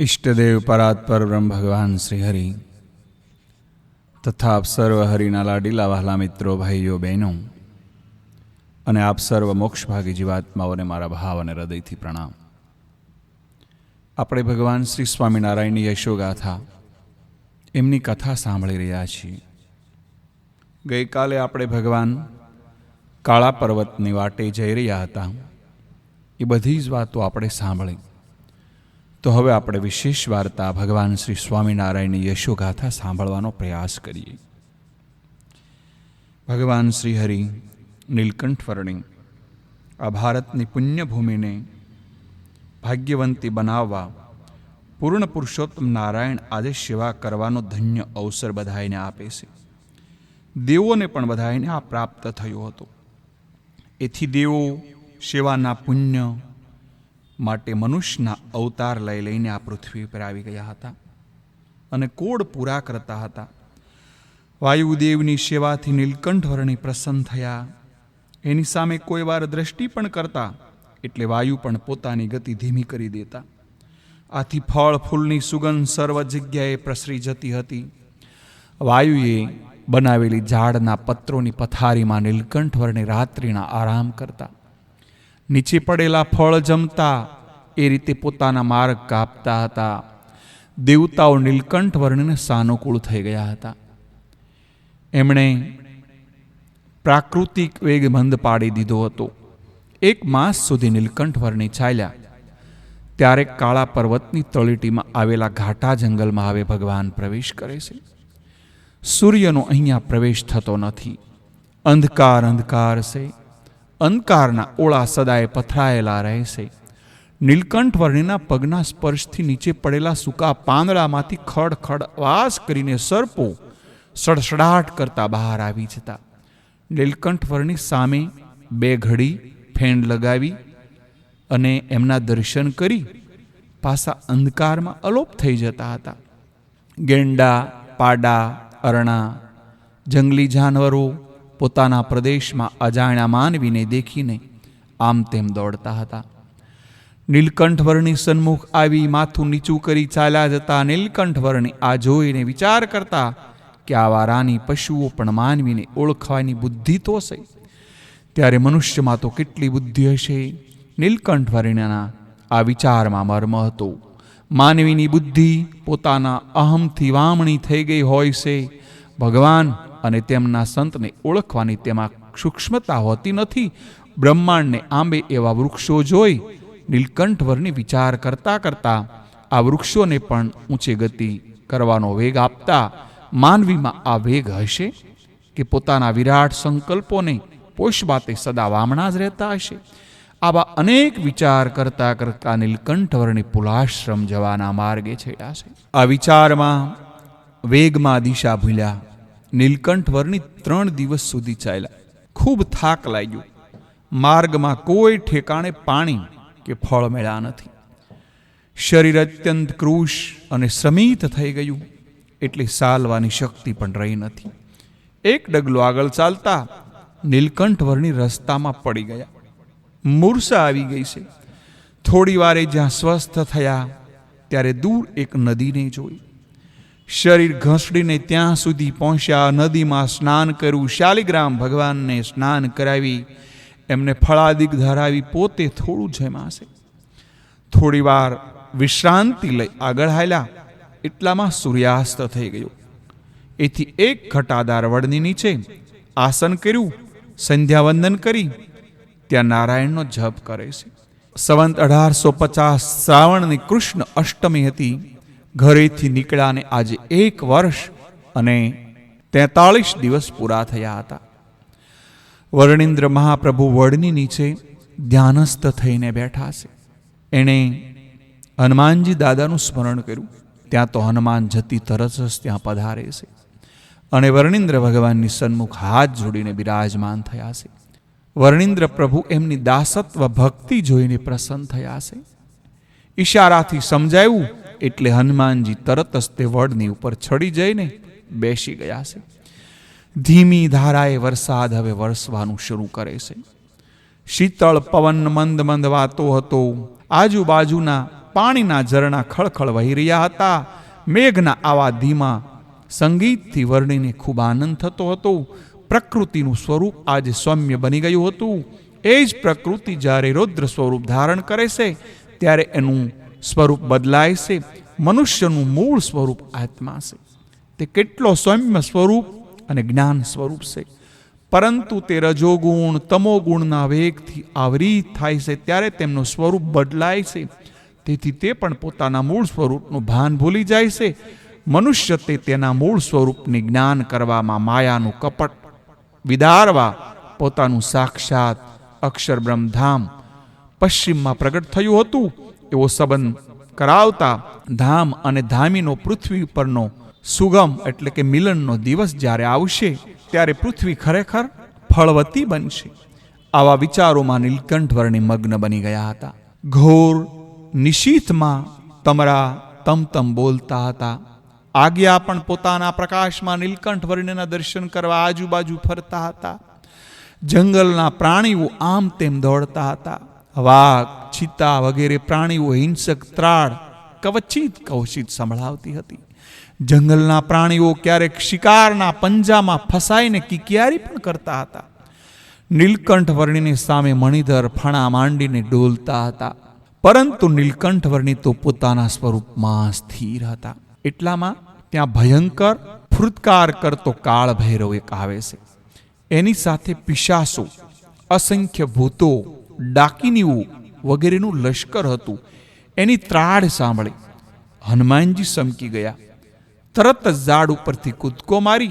ઈષ્ટદેવ પરાત્પર બ્રહ્મ ભગવાન શ્રી હરિ તથા આપ સર્વ હરિના લાડીલા વહાલા મિત્રો, ભાઈઓ, બહેનો. અને આપ સર્વ મોક્ષભાગી જીવાત્માઓને મારા ભાવ અને હૃદયથી પ્રણામ. આપણે ભગવાન શ્રી સ્વામિનારાયણની યશોગાથા એમની કથા સાંભળી રહ્યા છીએ. ગઈકાલે આપણે ભગવાન કાળા પર્વતની વાટે જઈ રહ્યા હતા. એ બધી જ વાતો આપણે સાંભળી. તો હવે આપણે વિશેષ વાર્તા ભગવાન શ્રી સ્વામિનારાયણની યશોગાથા સાંભળવાનો પ્રયાસ કરીએ. ભગવાન શ્રી હરિ નીલકંઠ વર્ણિ આ ભારતની પુણ્યભૂમિને ભાગ્યવંતી બનાવવા પૂર્ણ પુરુષોત્તમ નારાયણ આજે સેવા કરવાનો ધન્ય અવસર બધાઈને આપે છે. દેવોને પણ બધાઈને આ પ્રાપ્ત થયો હતો. એથી દેવો સેવાના પુણ્ય માટે મનુષ્યના અવતાર લઈ લઈને આ પૃથ્વી પર આવી ગયા હતા અને કોડ પૂરા કરતા હતા. વાયુદેવની સેવાથી નીલકંઠવર્ણી પ્રસન્ન થયા. એની સામે કોઈ વાર દ્રષ્ટિ પણ કરતા, એટલે વાયુ પણ પોતાની ગતિ ધીમી કરી દેતા. આથી ફળ ફૂલની સુગંધ સર્વ જગ્યાએ પ્રસરી જતી હતી. વાયુએ બનાવેલી ઝાડના પત્રોની પથારીમાં નીલકંઠવર્ણે રાત્રિના આરામ કરતા. નીચે પડેલા ફળ જમતા, એ રીતે પોતાના માર્ગ કાપતા હતા. દેવતાઓ નીલકંઠ વર્ણને સાનુકૂળ થઈ ગયા હતા. એમણે પ્રાકૃતિક વેગ બંધ પાડી દીધો હતો. એક માસ સુધી નીલકંઠ વર્ણી ચાલ્યા. ત્યારે કાળા પર્વતની તળેટીમાં આવેલા ઘાટા જંગલમાં હવે ભગવાન પ્રવેશ કરે છે. સૂર્યનો અહીંયા પ્રવેશ થતો નથી. અંધકાર અંધકાર છે. અંધકારના ઓળા સદાય પથરાયેલા રહેશે. નીલકંઠ વર્ણિના પગના સ્પર્શથી નીચે પડેલા સૂકા પાંદડામાંથી ખડ ખડ વાસ કરીને સર્પો સડસડાટ કરતા બહાર આવી જતા. નીલકંઠ વર્ણિ સામે બે ઘડી ફેન લગાવી અને એમના દર્શન કરી પાસા અંધકારમાં અલોપ થઈ જતા હતા. ગેંડા, પાડા, અરણા, જંગલી જાનવરો પોતાના પ્રદેશમાં અજાણ્યા માનવીને દેખીને આમ તેમ દોડતા હતા. નીલકંઠવર્ણી સન્મુખ આવી માથું નીચું કરી ચાલ્યા જતા નીલકંઠવર્ણી આ જોઈને વિચાર કરતા કે આવા રાની પશુઓ પણ માનવીને ઓળખવાની બુદ્ધિ તો હશે. ત્યારે મનુષ્યમાં તો કેટલી બુદ્ધિ હશે? નીલકંઠવર્ણના આ વિચારમાં મર્મ હતો. માનવીની બુદ્ધિ પોતાના અહમથી વામણી થઈ ગઈ હોય છે. ભગવાન અને તેમના સંતને ઓળખવાની તેમાં સૂક્ષ્મતા હોતી નથી. બ્રહ્માંડને આંબે એવા વૃક્ષો જોઈ નીલકંઠવરની વિચાર કરતા કરતા આ વૃક્ષોને પણ ઊંચે ગતિ કરવાનો વેગ આપતા માનવીમાં આ વેગ હશે કે પોતાના વિરાટ સંકલ્પોને પોષબાતે સદા વામણા જ રહેતા હશે. આવા અનેક વિચાર કરતા કરતા નીલકંઠવર્ણી પુલાશ્રમ જવાના માર્ગે છેડ્યા છે. આ વિચારમાં વેગમાં દિશા ભૂલ્યા. નીલકંઠવર્ણી ત્રણ દિવસ સુધી ચાલ્યા. ખૂબ થાક લાગ્યો. માર્ગમાં કોઈ ઠેકાણે પાણી કે ફળ મળ્યા નથી. શરીર અત્યંત ક્રૂશ અને શ્રમિત થઈ ગયું, એટલે સાલવાની શક્તિ પણ રહી નથી. એક ડગલો આગળ ચાલતા નીલકંઠવરની રસ્તામાં પડી ગયા. મૂર્છા આવી ગઈ છે. થોડી વારે જ્યાં સ્વસ્થ થયા, ત્યારે દૂર એક નદીને જોઈ. શરીર ઘસડીને ત્યાં સુધી પહોંચ્યા, નદીમાં સ્નાન કર્યું. શાલિગ્રામ ભગવાનને સ્નાન કરાવી. એમને ફળાદિક ધરાવી. પોતે થોડું જમાશે થોડી વાર વિશ્રાંતિ લઈ આગળ હાલ્યા. એટલામાં સૂર્યાસ્ત થઈ ગયો. એથી એક ઘટાદાર વડની નીચે આસન કર્યું, સંધ્યાવંદન કરી. ત્યાં નારાયણનો જપ કરે છે. સંવંત અઢારસો પચાસ શ્રાવણની કૃષ્ણ અષ્ટમી હતી. ઘરેથી નીકળ્યાને આજે એક વર્ષ અને તેતાળીસ દિવસ પૂરા થયા હતા. વર્ણિન્દ્ર મહાપ્રભુ વડની નીચે ધ્યાનસ્થ થઈને બેઠા છે. એણે હનુમાનજી દાદાનું સ્મરણ કર્યું. ત્યાં તો હનુમાન જતી તરત જ ત્યાં પધારે છે. અને વર્ણિન્દ્ર ભગવાનની સન્મુખ હાથ જોડીને બિરાજમાન થયા છે. વર્ણિન્દ્ર પ્રભુ એમની દાસત્વ ભક્તિ જોઈને પ્રસન્ન થયા છે. ઈશારાથી સમજાયું એટલે હનુમાનજી તરત જ તે વડની ઉપર ચડી જઈને બેસી ગયા છે. ધીમી ધારાએ વરસાદ હવે વરસવાનું શરૂ કરે છે. શીતળ, પવન, મંદ મંદ વાતો હતો. આજુબાજુના પાણીના ઝરણા ખળખળ વહી રહ્યા હતા. મેઘના આવા ધીમા સંગીતથી વર્ણીને ખૂબ આનંદ થતો હતો. પ્રકૃતિનું સ્વરૂપ આજે સૌમ્ય બની ગયું હતું. એ જ પ્રકૃતિ જ્યારે રૌદ્ર સ્વરૂપ ધારણ કરે છે, ત્યારે એનું સ્વરૂપ બદલાય છે. મનુષ્યનું મૂળ સ્વરૂપ આત્મા છે. તે કેટલો સૌમ્ય સ્વરૂપ અને જ્ઞાન સ્વરૂપ છે. પરંતુ તે રજોગુણ, તમોગુણના વેગથી આવરી થાય છે. ત્યારે તેમનું સ્વરૂપ બદલાય છે. તેથી તે પણ પોતાના મૂળ સ્વરૂપનું ભાન ભૂલી જાય છે. મનુષ્ય તે તેના મૂળ સ્વરૂપની જ્ઞાન કરવામાં માયાનું કપટ વિદારવા પોતાનું સાક્ષાત અક્ષર બ્રહ્મધામ પશ્ચિમમાં પ્રગટ થયું હતું. એવો સંબંધ કરાવતા ધામ અને ધામીનો પૃથ્વી પરનો સુગમ એટલે કે મિલનનો દિવસ જ્યારે આવશે, ત્યારે પૃથ્વી ખરેખર ફળવતી બનશે. આવા વિચારોમાં નીલકંઠ નીલકંઠવર્ણી મગ્ન બની ગયા હતા. ઘોર નિશીથમાં તમરા તમતમ બોલતા હતા. આજ્ઞા પણ પોતાના પ્રકાશમાં નીલકંઠ વર્ણના દર્શન કરવા આજુબાજુ ફરતા હતા. જંગલના પ્રાણીઓ આમ તેમ દોડતા હતા. વાઘ ચિત્તા વગેરે પ્રાણીઓ, હિંસક, ત્રાળ, કવચિત કૌશિત સંભળાવતી હતી. જંગલના પ્રાણીઓ ક્યારેક શિકારના પંજામાં ફસાઈને કિકિયારી પણ કરતા હતા. નીલકંઠ વર્ણિની સામે મણિધર ફણા માંડીને ડોલતા હતા. પરંતુ નીલકંઠ વર્ણિ તો પોતાના સ્વરૂપમાં સ્થિર હતા. એટલામાં ત્યાં ભયંકર ફૃતકાર કરતો કાળ ભૈરવ એક આવે છે. એની સાથે પિશાસો અસંખ્ય ભૂતો ડાકીનીઓ વગેરેનું લશ્કર હતું. એની ત્રાડ સાંભળી હનુમાનજી સમકી ગયા. તરત જ ઝાડ ઉપરથી કૂદકો મારી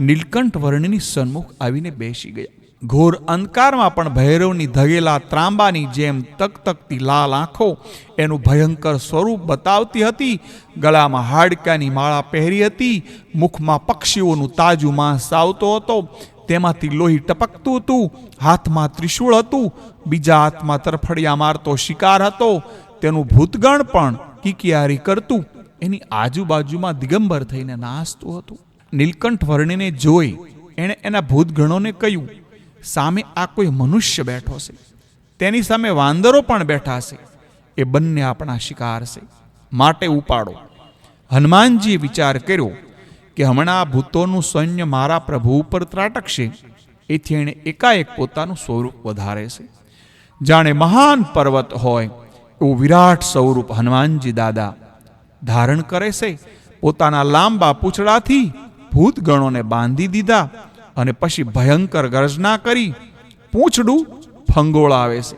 નીલકંઠ વર્ણની સન્મુખ આવીને બેસી ગયા. ઘોર અંધકારમાં પણ ભૈરવની ધગેલા ત્રાંબાની જેમ તકતકતી લાલ આંખો એનું ભયંકર સ્વરૂપ બતાવતી હતી. ગળામાં હાડકાની માળા પહેરી હતી. મુખમાં પક્ષીઓનું તાજું માંસ આવતો હતો. તેમાંથી લોહી ટપકતું હતું, હાથમાં ત્રિશૂળ હતું, બીજા હાથમાં તરફડિયા મારતો શિકાર હતો. તેનું ભૂતગણ પણ કિકિયારી કરતું, એની આજુબાજુમાં દિગંબર થઈને નાસતું હતું. નીલકંઠ વર્ણિને જોઈ એણે એના ભૂતગણોને કહ્યું, સામે આ કોઈ મનુષ્ય બેઠો છે? તેની સામે વાંદરો પણ બેઠા છે. એ બંને આપણા શિકાર છે. માટે ઉપાડો. હનુમાનજીએ વિચાર કર્યો કે હમણાં આ ભૂતોનું સૈન્ય મારા પ્રભુ ઉપર ત્રાટકશે. એથી એણે એકાએક પોતાનું સ્વરૂપ વધારે છે. જાણે મહાન પર્વત હોય એવું વિરાટ સ્વરૂપ હનુમાનજી દાદા ધારણ કરે છે. પોતાના લાંબા પૂંછડાથી ભૂતગણોને બાંધી દીધા અને પછી ભયંકર ગર્જના કરી પૂંછડું ફંગોળાવે છે.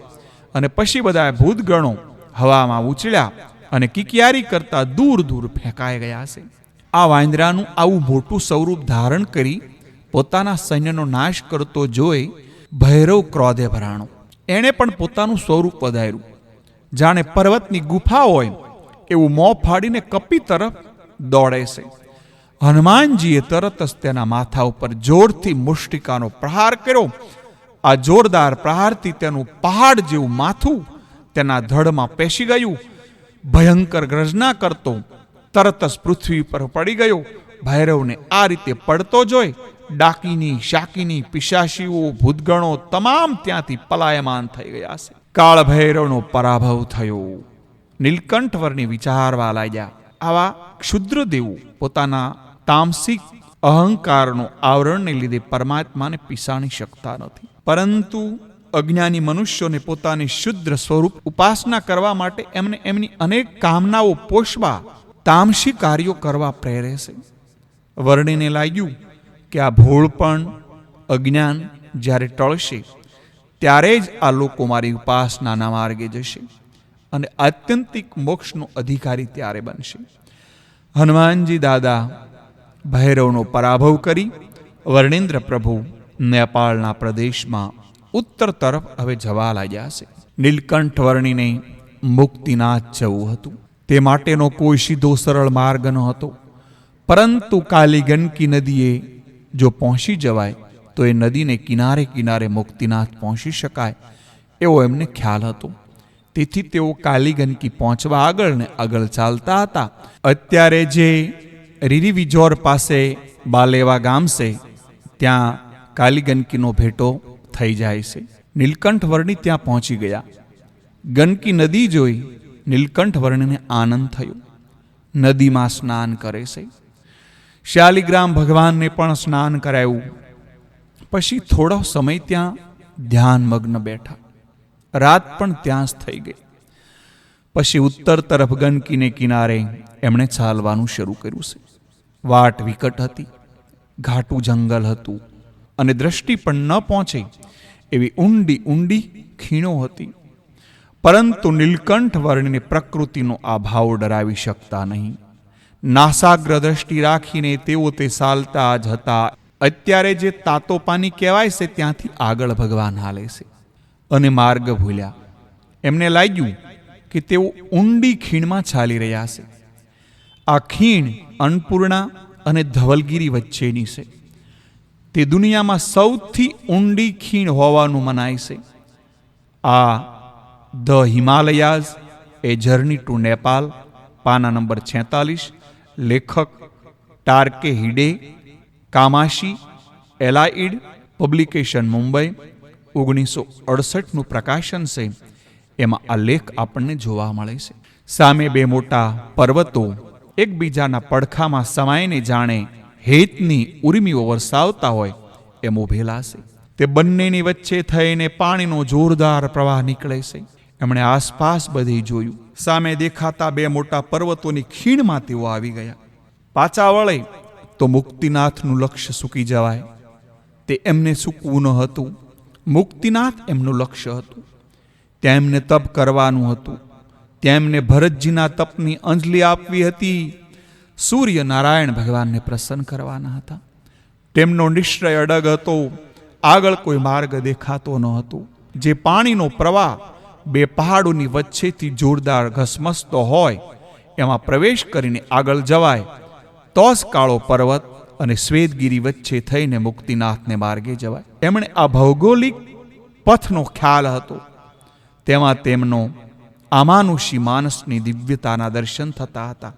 અને પછી બધા ભૂતગણો હવામાં ઉછળ્યા અને કિકિયારી કરતા દૂર દૂર ફેંકાઈ ગયા છે. આ વાંદરાનું આવું મોટું સ્વરૂપ ધારણ કરી પોતાના સૈન્યનો નાશ કરતો જોઈ ભૈરવ ક્રોધે ભરાણો એણે પણ પોતાનું સ્વરૂપ વધાર્યું. જાણે પર્વતની ગુફા હોય એવું મોં ફાડીને કપી તરફ દોડે છે. હનુમાનજીએ તરત જ તેના માથા ઉપર જોરથી મુષ્ટિકાનો પ્રહાર કર્યો. આ જોરદાર પ્રહારથી તેનું પહાડ જેવું માથું તેના ધડમાં પેશી ગયું. ભયંકર ગર્જના કરતો તરત જ પૃથ્વી પર પડી ગયો. ભૈરવને આ રીતે પડતો જોઈ ડાકીની, શાકીની પિશાશીઓ ભૂતગણો તમામ ત્યાંથી પલાયમાન થઈ ગયા છે. કાળ ભૈરવનો પરાભવ થયો. નીલકંઠવરને વિચારવા લાગ્યા, આવા ક્ષુદ્ર દેવો પોતાના તામસિક અહંકારનો આવરણને લીધે પરમાત્માને પીસાણી શકતા નથી. પરંતુ અજ્ઞાની મનુષ્યોને પોતાની શુદ્ર સ્વરૂપ ઉપાસના કરવા માટે એમને એમની અનેક કામનાઓ પોષવા તામસી કાર્યો કરવા પ્રેરે છે. વર્ણીને લાગ્યું કે આ ભોળપણ, અજ્ઞાન જ્યારે ટળશે, ત્યારે જ આ લોકો મારી ઉપાસનાના માર્ગે જશે અને આત્યંતિક મોક્ષનો અધિકારી ત્યારે બનશે. હનુમાનજી દાદા ભૈરવનો પરાભવ કરી વર્ણેન્દ્ર પ્રભુ નેપાળના પ્રદેશમાં ઉત્તર તરફ હવે જવા લાગ્યા છે. નીલકંઠ વર્ણીને મુક્તિનાથ જવું હતું. તે માટેનો કોઈ સીધો સરળ માર્ગ ન હતો. પરંતુ કાલી ગંદકી નદીએ જો પહોંચી જવાય, તો એ નદીને કિનારે કિનારે મુક્તિનાથ પહોંચી શકાય એવો એમને ખ્યાલ હતો. તેથી તેઓ કાલી ગંદકી પહોંચવા આગળ ને આગળ ચાલતા હતા. અત્યારે જે રીરી પાસે બાલેવા ગામ છે, ત્યાં કાલી ગંદકીનો ભેટો થઈ જાય છે. નીલકંઠ વર્ણી ત્યાં પહોંચી ગયા. ગનકી નદી જોઈ નીલકંઠ વર્ણને આનંદ થયો. નદીમાં સ્નાન કરે છે. શાલિગ્રામ ભગવાનને પણ સ્નાન કરાયું. પછી થોડો સમય ત્યાં ધ્યાનમગ્ન બેઠા. રાત પણ ત્યાં જ થઈ ગઈ. પછી ઉત્તર તરફ ગંદકીને કિનારે એમણે ચાલવાનું શરૂ કર્યું છે. વાટ વિકટ હતી. ઘાટું જંગલ હતું. અને દ્રષ્ટિ પણ ન પહોંચે એવી ઊંડી ઊંડી ખીણો હતી. પરંતુ નીલકંઠ વર્ણને પ્રકૃતિનો આ ભાવ ડરાવી શકતા નહીં. નાસાગ્ર દ્રષ્ટિ રાખીને તેઓ તે ચાલતા જ હતા. અત્યારે જે તાતો પાની કહેવાય છે, ત્યાંથી આગળ ભગવાન હાલે છે. અને માર્ગ ભૂલ્યા. એમને લાગ્યું કે તેઓ ઊંડી ખીણમાં ચાલી રહ્યા છે. આ ખીણ અન્નપૂર્ણા અને ધવલગીરી વચ્ચેની છે. તે દુનિયામાં સૌથી ઊંડી ખીણ હોવાનું મનાય છે. આ the Himalayas, a journey to Nepal, પાના નંબર છેતાલીસ, લેખક ટાર્કે હિડે, કામાશી, એલાઇડ, પબ્લિકેશન મુંબઈ, ઓગણીસો અડસઠનું પ્રકાશન છે. એમાં આ લેખ આપણને જોવા મળે છે. સામે બે મોટા પર્વતો, એકબીજાના પડખામાં સમાયને જાણે હેતની ઉર્મીઓ વરસાવતા હોય, એમ ઉભેલા છે. તે બંનેની વચ્ચે થઈને પાણીનો જોરદાર પ્રવાહ નીકળે છે. એમણે આસપાસ બધી જોયું. સામે દેખાતા બે મોટા પર્વતોની ખીણમાં તેઓ આવી ગયા. પાછા વળે તો મુક્તિનાથનું લક્ષ્ય સૂકી જવાય. તે એમને સૂકવું ન હતું. મુક્તિનાથ એમનું લક્ષ્ય હતું. ત્યાં એમને તપ કરવાનું હતું. ત્યાં એમને ભરતજીના તપની અંજલિ આપવી હતી. સૂર્ય નારાયણ ભગવાનને પ્રસન્ન કરવાના હતા. તેમનો નિશ્ચય અડગ હતો. આગળ કોઈ માર્ગ દેખાતો ન હતો. જે પાણીનો પ્રવાહ બે પહાડોની વચ્ચેથી જોરદાર ઘસમસતો હોય, એમાં પ્રવેશ કરીને આગળ જવાય. તો જ કાળો પર્વત અને શ્વેતગીરી વચ્ચે થઈને મુક્તિનાથને માર્ગે જવાય. એમણે આ ભૌગોલિક પથનો ખ્યાલ હતો. તેમાં તેમનો આમાનુષી માનસની દિવ્યતાના દર્શન થતા હતા.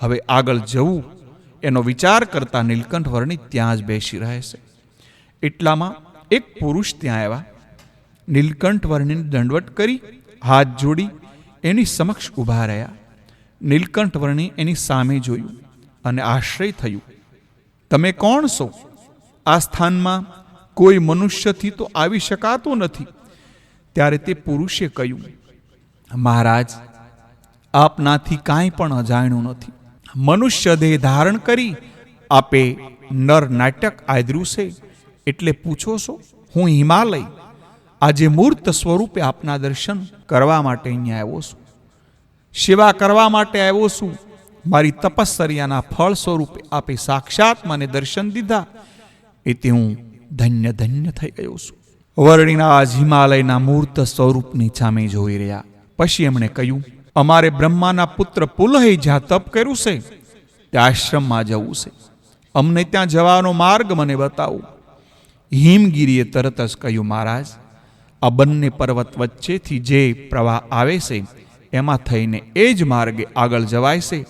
હવે આગળ જવું, એનો વિચાર કરતા નીલકંઠ વર્ણિ ત્યાં જ બેસી રહે છે એટલામાં એક પુરુષ ત્યાં આવ્યા. નીલકંઠ વર્ણિને દંડવટ કરી, હાથ જોડી, એની સમક્ષ ઊભા રહ્યા. નીલકંઠ વર્ણિ એની સામે જોયું અને આશ્રય થયું. તમે કોણ છો? આ સ્થાનમાં કોઈ મનુષ્યથી તો આવી શકાતો નથી. ત્યારે તે પુરુષે કહ્યું, મહારાજ, આપનાથી કાંઈ પણ અજાણ્યું નથી. મનુષ્ય દેહ ધારણ કરી આપે નર નાટક આદર્યું છે. એટલે પૂછો છો, હું હિમાલય આજે મૂર્ત સ્વરૂપે આપના દર્શન કરવા માટે અહીંયા આવ્યો છું. સેવા કરવા માટે આવ્યો છું. મારી તપસ્સરિયાના ફળ સ્વરૂપે આપે સાક્ષાત મને દર્શન દીધા. એથી હું ધન્ય ધન્ય થઈ ગયો છું. વર્ણિના આજ હિમાલયના મૂર્ત સ્વરૂપની સામે જોઈ રહ્યા. પછી એમણે કહ્યું, અમારે બ્રહ્માના પુત્ર પુલહે જ્યાં તપ કર્યું છે, ત્યાં આશ્રમમાં જવું છે. અમને ત્યાં જવાનો માર્ગ મને બતાવો. હિમગીરીએ તરત જ કહ્યું, મહારાજ આ બંને પર્વત વચ્ચેથી જે પ્રવાહ આવે છે, એમાં થઈને એ જ માર્ગે આગળ જવાય છે.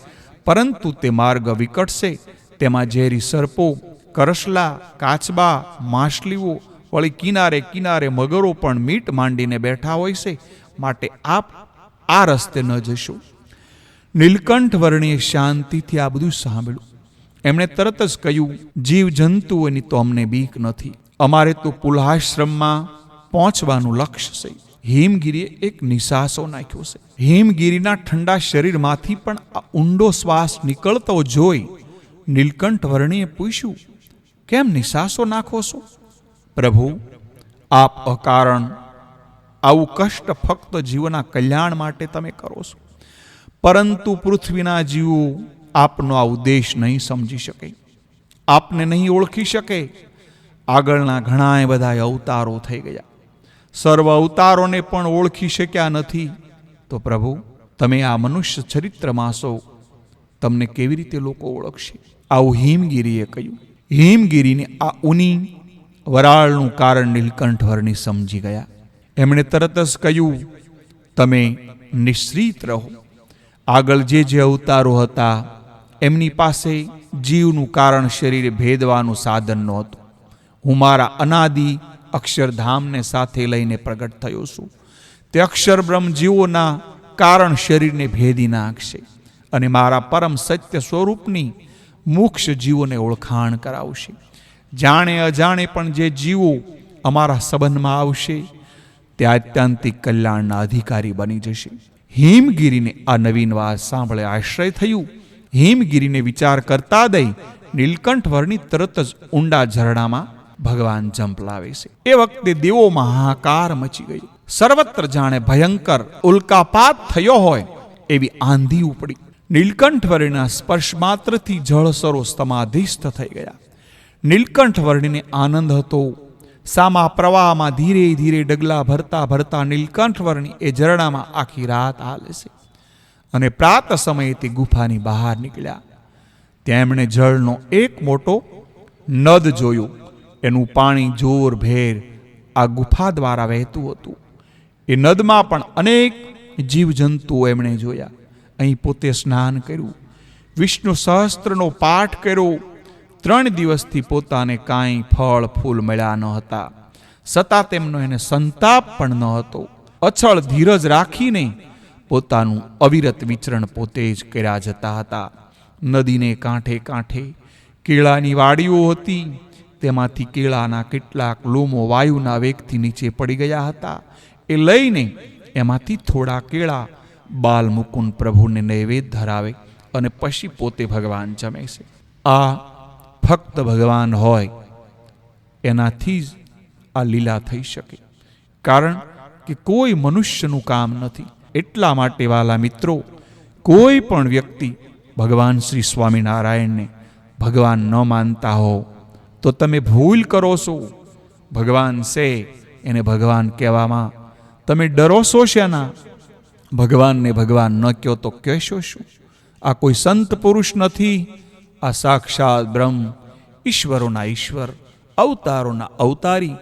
પરંતુ તે માર્ગ વિકટશે તેમાં ઝેરી સર્પો, કરસલા, કાચબા, માછલીઓ વળી કિનારે કિનારે મગરો પણ મીટ માંડીને બેઠા હોય છે. માટે આપ આ રસ્તે ન જશો. નીલકંઠ વર્ણીએ શાંતિથી આ બધું સાંભળ્યું. એમણે તરત જ કહ્યું જીવ જંતુઓની તો અમને બીક નથી. અમારે તો પુલાશ્રમમાં પહોંચવાનું લક્ષ્ય છે. હિમગીરીએ એક નિશાસો નાખ્યો છે. હિમગીરીના ઠંડા શરીરમાંથી પણ આ ઊંડો શ્વાસ નીકળતો જોઈ નીલકંઠ વર્ણીએ પૂછ્યું, કેમ નિશાસો નાખો છો? પ્રભુ, આપ અકારણ, આવું કષ્ટ ફક્ત જીવના કલ્યાણ માટે તમે કરો છો. પરંતુ પૃથ્વીના જીવો આપનો આ ઉદ્દેશ નહીં સમજી શકે. આપને નહીં ઓળખી શકે. આગળના ઘણા બધા અવતારો થઈ ગયા. સર્વ અવતારોને પણ ઓળખી શક્યા નથી. તો પ્રભુ, તમે આ મનુષ્ય ચરિત્રમાં છો તમને કેવી રીતે લોકો ઓળખશે? આવું હિમગીરીએ કહ્યું. હિમગીરીને આ ઉની વરાળનું કારણ નીલકંઠવરની સમજી ગયા. એમણે તરત જ કહ્યું, તમે નિશ્રિત રહો. આગળ જે જે અવતારો હતા, એમની પાસે જીવનું કારણ શરીરે ભેદવાનું સાધન નહોતું. હું મારા અનાદિ અક્ષરધામને સાથે લઈને પ્રગટ થયો છું. તે અક્ષર બ્રહ્મ જીવોના કારણ શરીરને ભેદી નાખશે અને મારા પરમ સત્ય સ્વરૂપની મોક્ષ જીવોને ઓળખાણ કરાવશે. જાણે અજાણે પણ જે જીવો અમારા સંબંધમાં આવશે, તે આત્યંતિક કલ્યાણના અધિકારી બની જશે. હિમગીરીને આ નવીન વાત સાંભળે આશ્રય થયું. હિમગીરીને વિચાર કરતા દઈ નીલકંઠ વર્ણિત તરત જ ઊંડા ઝરણામાં ભગવાન જંપલાવે છે. એ વખતે દેવો મહાકાર મચી ગયો. સર્વત્ર જાણે ભયંકર ઉલ્કાપાત થયો હોય એવી આંધી ઉપડી. નીલકંઠ વર્ણિના સ્પર્શ માત્રથી જળસરો સમાધિસ્થ થઈ ગયા. નીલકંઠ વર્ણિને આનંદ હતો. સામા પ્રવાહમાં ધીરે ધીરે ડગલા ભરતા ભરતા નીલકંઠ વર્ણિ એ ઝરણામાં આખી રાત હાલે છે. અને પ્રાત સમયે તે ગુફાની બહાર નીકળ્યા. તેમણે જળનો એક મોટો નદ જોયું. એનું પાણી જોર ભેર આ ગુફા દ્વારા વહેતું હતું. એ નદમાં પણ અનેક જીવજંતુઓ એમણે જોયા. અહીં પોતે સ્નાન કર્યું. વિષ્ણુ સહસ્ત્રનો પાઠ કર્યો. ત્રણ દિવસથી પોતાને કાંઈ ફળ, ફૂલ મળ્યા ન હતા. છતાં તેમનો એને સંતાપ પણ ન હતો. અછળ ધીરજ રાખીને પોતાનું અવિરત વિચરણ પોતે જ કર્યા જતા હતા. નદીને કાંઠે કાંઠે, કેળાની વાડીઓ હતી. તેમાંથી કેળાના કેટલાક લોમો વાયુના વેગથી નીચે પડી ગયા હતા. એ લઈને એમાંથી થોડા કેળા બાલ મુકુંદ પ્રભુને નૈવેદ્ય ધરાવે અને પછી પોતે ભગવાન જમે છે. આ ફક્ત ભગવાન હોય એનાથી જ આ લીલા થઈ શકે. કારણ કે કોઈ મનુષ્યનું કામ નથી. એટલા માટે વાલા મિત્રો, કોઈ પણ વ્યક્તિ ભગવાન શ્રી સ્વામિનારાયણને ભગવાન ન માનતા હો તો તમે ભૂલ કરો છો. ભગવાન છે એને ભગવાન કહેવામાં તમે ડરો છો શેના? ભગવાનને ભગવાન ન કહો તો કહેશો શું? આ કોઈ સંત પુરુષ નથી. આ સાક્ષાત બ્રહ્મ, ઈશ્વરોના ઈશ્વર, અવતારોના અવતારી,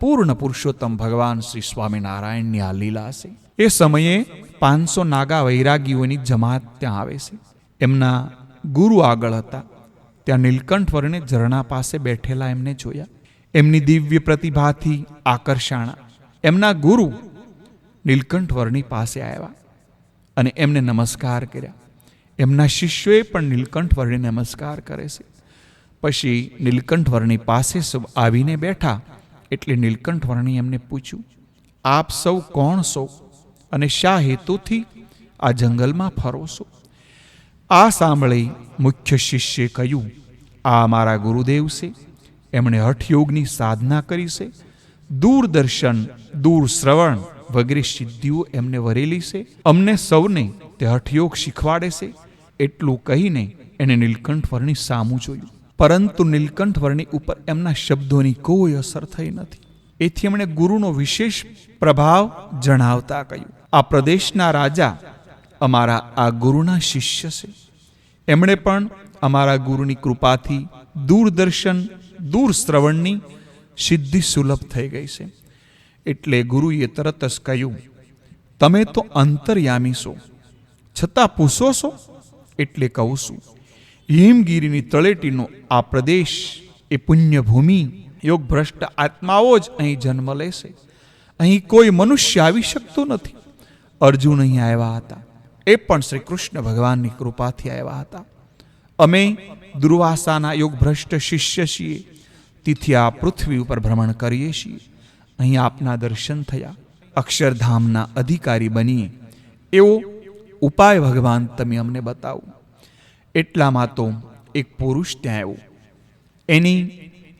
પૂર્ણ પુરુષોત્તમ ભગવાન શ્રી સ્વામિનારાયણની આ લીલા છે. એ સમયે પાંચસો નાગા વૈરાગીઓની જમાત ત્યાં આવે છે. એમના ગુરુ આગળ હતા. ત્યાં નીલકંઠ વર્ણે ઝરણા પાસે બેઠેલા એમને જોયા. એમની દિવ્ય પ્રતિભાથી આકર્ષાણા. એમના ગુરુ નીલકંઠ વર્ણી પાસે આવ્યા અને એમને નમસ્કાર કર્યા. એમના શિષ્યોએ પણ નીલકંઠ વર્ણિને નમસ્કાર કરે છે. પછી નીલકંઠ વર્ણી પાસે સૌ આવીને બેઠા એટલે નીલકંઠ વર્ણી એમને પૂછ્યું, આપ સૌ કોણ છો અને શા હેતુથી આ જંગલમાં ફરો છો? આ સાંભળી મુખ્ય શિષ્યે કહ્યું, આ મારા ગુરુદેવ છે. એમણે હઠયોગની સાધના કરી છે. દૂરદર્શન દૂર શ્રવણ વગેરે સિદ્ધિઓ એમને વરેલી છે. અમને સૌને તે હઠયોગ શીખવાડે છે. એટલું કહીને એને નીલકંઠવર્ણી સામું જોયું. પરંતુ નીલકંઠવર્ણી ઉપર એમના શબ્દોની કોઈ અસર થઈ નથી. એથી એમણે ગુરુનો વિશેષ પ્રભાવ જણાવતા કહ્યું, આ પ્રદેશના રાજા અમારા આ ગુરુના શિષ્ય છે. એમણે પણ અમારા ગુરુની કૃપાથી દૂરદર્શન દૂર શ્રવણની સિદ્ધિ સુલભ થઈ ગઈ છે. એટલે ગુરુએ તરત જ કહ્યું, તમે તો અંતર્યામી છો. છતાં પૂછો છો? એટલે કહું છું, હિમગીરીની તળેટીનો આ પ્રદેશ એ પુણ્યભૂમિ, યોગભ્રષ્ટ આત્માઓ જ અહીં જન્મ લેશે. અહીં કોઈ મનુષ્ય આવી શકતો નથી. અર્જુન અહીં આવ્યા હતા. એ પણ શ્રી કૃષ્ણ ભગવાનની કૃપાથી આવ્યા હતા. અમે દુર્વાસાના યોગભ્રષ્ટ શિષ્ય છીએ. તેથી આ પૃથ્વી ઉપર ભ્રમણ કરીએ છીએ. અહીં આપના દર્શન થયા. અક્ષરધામના અધિકારી બનીએ. એવો ઉપાય ભગવાન તમે અમને બતાવો. એટલામાં તો એક પુરુષ ત્યાં આવ્યો. એની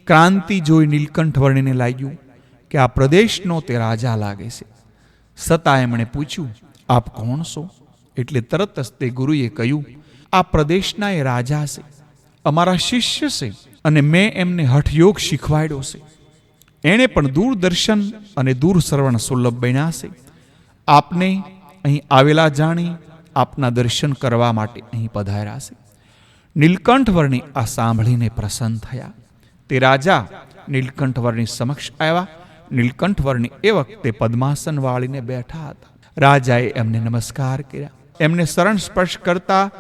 ક્રાંતિ જોઈ નીલકંઠ વર્ણીને લાગ્યું કે આ પ્રદેશનો તે રાજા લાગે છે. સતા એમણે પૂછ્યું, આપ કોણ છો? એટલે તરત જ તે ગુરુએ કહ્યું, આ પ્રદેશના એ રાજા છે, અમારા શિષ્ય છે અને મેં એમને હઠયોગ શીખવાડ્યો છે. એણે પણ દૂરદર્શન અને દૂર શ્રવણ સુલભ બન્યા છે. આપને અહીં આવેલા જાણી આપના દર્શન કરવા માટે અહીં પધાર્યા છે. નીલકંઠવર્ણી આ સાંભળીને પ્રસન્ન થયા. તે રાજા નીલકંઠવર્ણી સમક્ષ આવ્યા. નીલકંઠવર્ણી એ વખતે પદ્માસન વાળીને બેઠા હતા. રાજાએ એમને નમસ્કાર કર્યા. એમને શરણ સ્પર્શ કરતા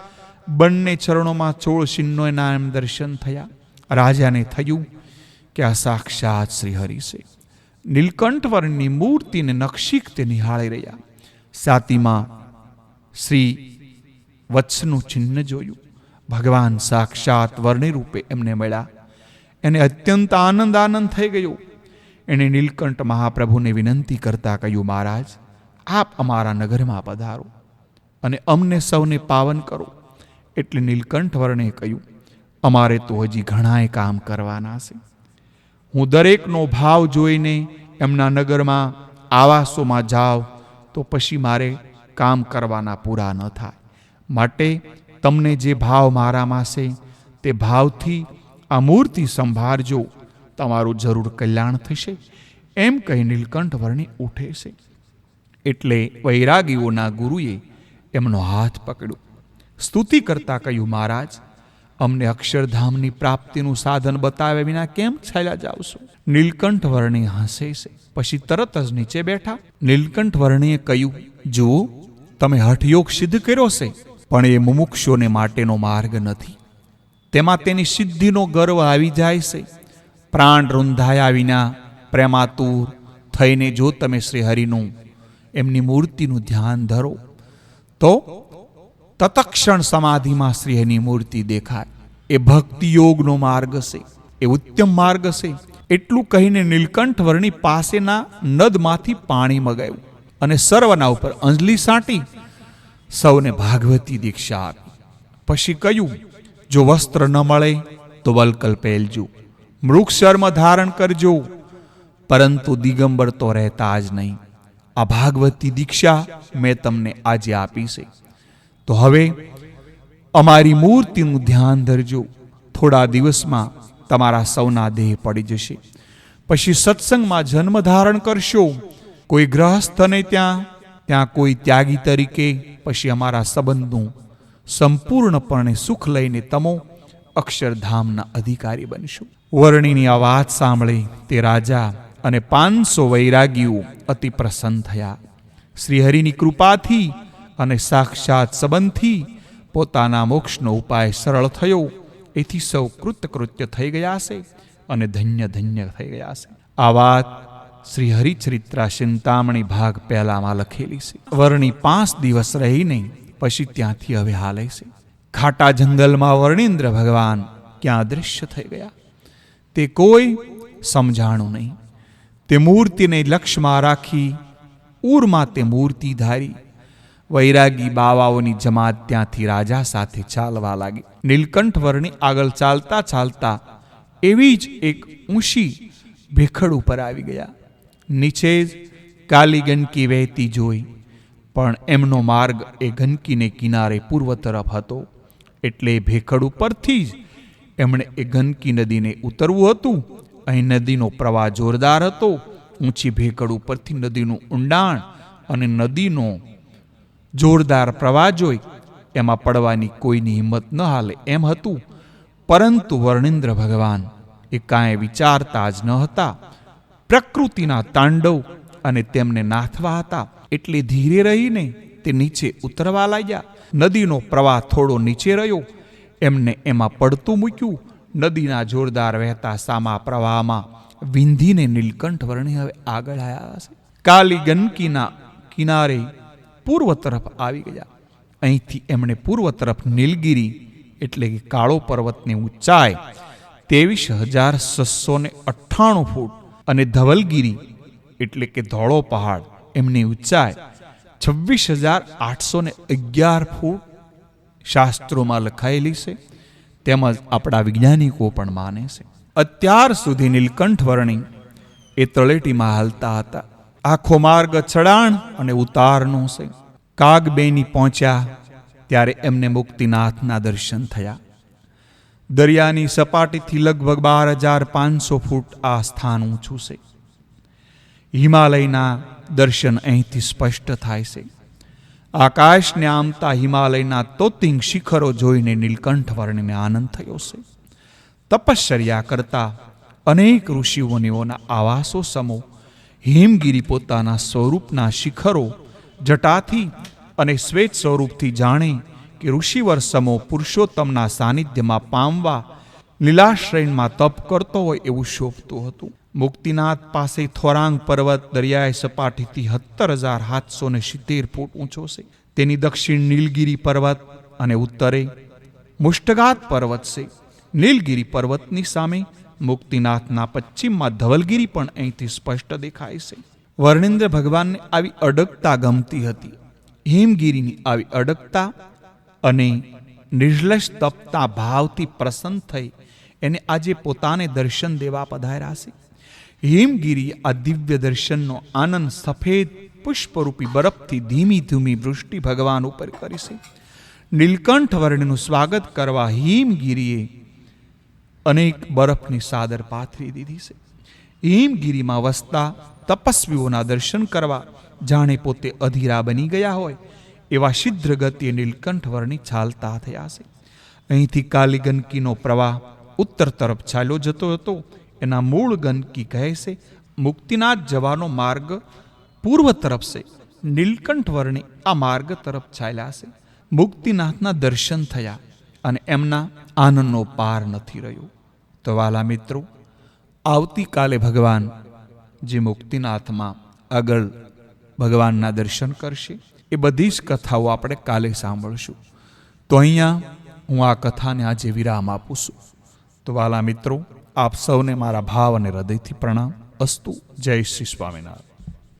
બંને ચરણોમાં ચોળ ચિહ્નોના એમ દર્શન થયા. રાજાને થયું કે આ સાક્ષાત શ્રી હરિ છે. નીલકંઠ વર્ણની મૂર્તિને નક્ષિક તે નિહાળી રહ્યા. સાતીમાં શ્રી વત્સનું ચિહ્ન જોયું. ભગવાન સાક્ષાત વર્ણિ રૂપે એમને મળ્યા. એને અત્યંત આનંદ આનંદ થઈ ગયો. એણે નીલકંઠ મહાપ્રભુને વિનંતી કરતા કહ્યું, મહારાજ, આપ અમારા નગરમાં પધારો. અને અમને સૌને પાવન કરો, એટલે નીલકંઠ વર્ણે કહ્યું, અમારે તો હજી ઘણાય કામ કરવાના છે. હું દરેકનો ભાવ જોઈને એમના નગરમાં આવાસોમાં જાઉં, તો પછી મારે કામ કરવાના પૂરા ન થાય. માટે તમને જે ભાવ મારામાં છે, તે ભાવથી આ મૂર્તિ સંભાળજો. તમારું જરૂર કલ્યાણ થશે. એમ કહી નીલકંઠ વર્ણે ઉઠે છે. એટલે વૈરાગીઓના ગુરુએ એમનો હાથ પકડ્યો. સ્તુતિ કરતા કહ્યું, મહારાજ, અમને અક્ષરધામની પ્રાપ્તિનું સાધન બતાવ્યા વિના કેમ છેલા જાવ છો? નીલકંઠ વર્ણી હસે છે. પછી તરત જ નીચે બેઠા. નીલકંઠ વર્ણીએ કહ્યું, જુઓ, તમે હઠયોગ સિદ્ધ કર્યો છે, પણ એ મુમુક્ષોને માટેનો માર્ગ નથી. તેમાં તેની સિદ્ધિનો ગર્વ આવી જાય છે. પ્રાણ રૂંધાયા વિના પ્રેમાતુર થઈને જો તમે શ્રી હરિનું એમની મૂર્તિનું ધ્યાન ધરો તો તતક્ષણ સમાધિમાં શ્રીની મૂર્તિ દેખાય. એ ભક્તિ યોગનો માર્ગ છે, એ ઉત્તમ માર્ગ છે. એટલું કહીને નીલકંઠ વર્ણી પાસેના નદમાંથી પાણી મગાવ્યું અને સર્વના ઉપર અંજલી સાંટી સૌને ભાગવતી દીક્ષા આપી. પછી કહ્યું, જો વસ્ત્ર ન મળે તો વલકલ પહેલજો. મૃક્ષર્મ ધારણ કરજો, પરંતુ દિગંબર તો રહેતા જ નહીં. આ ભાગવતી દીક્ષા મેં તમને આજે આપી છે. તો હવે અમારી મૂર્તિનું ધ્યાન ધરજો. થોડા દિવસમાં તમારા સૌના દેહ પડી જશે. પછી સત્સંગમાં જન્મ ધારણ કરશો. કોઈ ગ્રહસ્થને ત્યાં ત્યાં કોઈ ત્યાગી તરીકે પછી અમારા સંબંધનું સંપૂર્ણપણે સુખ લઈને તમો અક્ષરધામના અધિકારી બનશો. વર્ણિની આ વાત સાંભળી તે રાજા અને પાંચસો વૈરાગીઓ અતિ પ્રસન્ન થયા. શ્રીહરિની કૃપાથી અને સાક્ષાત સંબંધથી પોતાના મોક્ષનો ઉપાય સરળ થયો. એથી સૌ કૃતકૃત્ય થઈ ગયા છે અને ધન્ય ધન્ય થઈ ગયા છે. આ વાત શ્રી હરિચરિત્રા ચિંતામણી ભાગ પહેલામાં લખેલી છે. વર્ણી પાંચ દિવસ રહીને પછી ત્યાંથી હવે હાલે છે. ખાટા જંગલમાં વર્ણિન્દ્ર ભગવાન ક્યાં અદૃશ્ય થઈ ગયા? તે કોઈ સમજાણું નહીં. તે મૂર્તિને લક્ષમાં રાખી ઉરમાં તે મૂર્તિ ધારી. વૈરાગી બાવાઓની જમાત ત્યાંથી રાજા સાથે ચાલવા લાગી. નીલકંઠ વર્ણી આગળ ચાલતા ચાલતા એવી જ એક ઊંચી ભેખડ ઉપર આવી ગયા. નીચે જ કાલી ગંદકી વહેતી જોઈ, પણ એમનો માર્ગ એ ગંદકીને કિનારે પૂર્વ તરફ હતો. એટલે ભેખડ ઉપરથી જ એમણે એ ગંદકી નદીને ઉતરવું હતું. અહીં નદીનો પ્રવાહ જોરદાર હતો. ઊંચી ભેકડ ઉપરથી નદીનું ઊંડાણ અને નદીનો જોરદાર પ્રવાહ જોઈ. એમાં પડવાની કોઈની હિંમત ન હાલે એમ હતું. પરંતુ વર્ણિન્દ્ર ભગવાન એ કાંઈ વિચારતા જ ન હતા. પ્રકૃતિના તાંડવ અને તેમને નાથવા હતા. એટલે ધીરે રહીને તે નીચે ઉતરવા લાગ્યા. નદીનો પ્રવાહ થોડો નીચે રહ્યો. એમને એમાં પડતું મૂક્યું. નદીના જોરદાર વહેતા સામા પ્રવાહમાં વિંધીને નીલકંઠ વર્ણી હવે આગળ આવ્યા છે કાલી ગંદકીના કિનારે પૂર્વ તરફ આવી ગયા. અહીંથી એમણે પૂર્વ તરફ નીલગીરી એટલે કે કાળો પર્વતની ઊંચાઈ ત્રેવીસ હજાર છસો ને અઠ્ઠાણું ફૂટ અને ધવલગીરી એટલે કે ધોળો પહાડ એમની ઊંચાઈ છવ્વીસ હજાર આઠસો ને અગિયાર ફૂટ. શાસ્ત્રોમાં લખાયેલી છે તેમજ આપણા વૈજ્ઞાનિકો પણ માને છે. અત્યાર સુધી નીલકંઠ વર્ણી એ તળેટીમાં હાલતા હતા. આખો માર્ગ ચડાણ અને ઉતારનો છે. કાગબેની પહોંચ્યા ત્યારે એમને મુક્તિનાથના દર્શન થયા. દરિયાની સપાટીથી લગભગ બાર હજાર પાંચસો ફૂટ આ સ્થાન ઊંચું છે. હિમાલયના દર્શન અહીંથી સ્પષ્ટ થાય છે. આકાશને આમતા હિમાલયના તોતિંગ શિખરો જોઈને નીલકંઠ વર્ણને આનંદ થયો છે. તપશ્ચર્યા કરતા અનેક ઋષિઓનીઓના આવાસો સમો, હિમગીરી પોતાના સ્વરૂપના શિખરો જટાથી અને શ્વેત સ્વરૂપથી જાણે કે ઋષિવર સમો પુરુષોત્તમના સાનિધ્યમાં પામવા લીલાશ્રયમાં તપ કરતો હોય એવું શોભતું હતું. મુક્તિનાથ પાસે થોરાંગ પર્વત દરિયાઈ સપાટીથી સત્તર હજાર સાતસો ને સિત્તેર ફૂટ ઊંચો છે. તેની દક્ષિણ નીલગિરી પર્વત અને ઉત્તરે મુષ્ટગાત પર્વત છે. નીલગિરી પર્વતની સામે મુક્તિનાથના પશ્ચિમમાં ધવલગીરી પણ અહીંથી સ્પષ્ટ દેખાય છે. વર્ણેન્દ્ર ભગવાનને આવી અડગતા ગમતી હતી. હિમગીરીની આવી અડગતા અને નિર્લશ તપતા ભાવથી પ્રસન્ન થઈ એને આજે પોતાને દર્શન દેવા પધાર્યા છે. હિમગીરી આ દિવ્ય દર્શનનો આનંદ સફેદ પુષ્પરૂપી બરફથી ધીમી ધીમી વૃષ્ટિ ભગવાન ઉપર કરી છે. નીલકંઠ વર્ણનું સ્વાગત કરવા હિમગીરીએ અનેક બરફની સાદર પાથરી દીધી છે. હિમગીરીમાં વસતા તપસ્વીઓના દર્શન કરવા જાણે પોતે અધીરા બની ગયા હોય એવા શીઘ્ર ગતિએ નીલકંઠ વર્ણી ચાલતા થયા છે. અહીંથી કાલીગંદકીનો પ્રવાહ ઉત્તર તરફ ચાલ્યો જતો હતો. એના મૂળ ગંદકી કહે છે, મુક્તિનાથ જવાનો માર્ગ પૂર્વ તરફ છે, નીલકંઠ વર્ણી આ માર્ગ તરફ ચાલ્યા છે. મુક્તિનાથના દર્શન થયા અને એમના આનંદનો પાર નથી રહ્યો. તો વાલા મિત્રો, આવતીકાલે ભગવાન જે મુક્તિનાથમાં આગળ ભગવાનના દર્શન કરશે, એ બધી જ કથાઓ આપણે કાલે સાંભળશું. તો અહીંયા હું આ કથાને આજે વિરામ આપું છું. તો વાલા મિત્રો આપ સૌને મારા ભાવ અને હૃદયથી પ્રણામ. અસ્તુ. જય શ્રી સ્વામિનારાયણ.